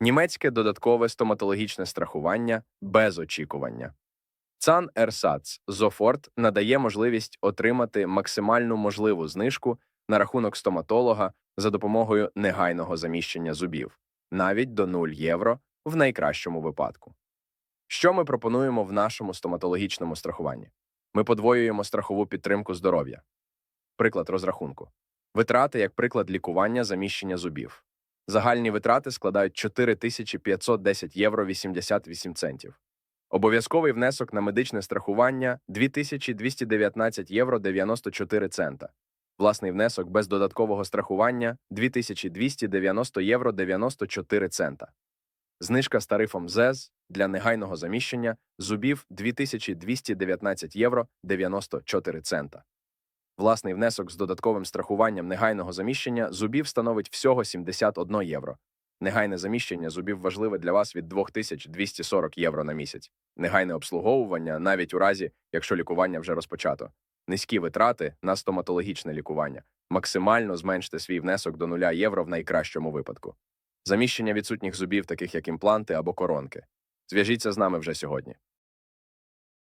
Німецьке додаткове стоматологічне страхування без очікування. Цан Ерсац Зофорт надає можливість отримати максимальну можливу знижку на рахунок стоматолога за допомогою негайного заміщення зубів, навіть до 0 євро в найкращому випадку. Що ми пропонуємо в нашому стоматологічному страхуванні? Ми подвоюємо страхову підтримку здоров'я. Приклад розрахунку. Витрати як приклад лікування заміщення зубів. Загальні витрати складають 4510 євро 88 центів. Обов'язковий внесок на медичне страхування 2219 євро 94 цента. Власний внесок без додаткового страхування 2290 євро 94 цента. Знижка з тарифом ЗЕЗ для негайного заміщення зубів 2219 євро 94 цента. Власний внесок з додатковим страхуванням негайного заміщення зубів становить всього 71 євро. Негайне заміщення зубів важливе для вас від 2240 євро на місяць. Негайне обслуговування навіть у разі, якщо лікування вже розпочато. Низькі витрати на стоматологічне лікування. Максимально зменште свій внесок до 0 євро в найкращому випадку. Заміщення відсутніх зубів, таких як імпланти або коронки. Зв'яжіться з нами вже сьогодні.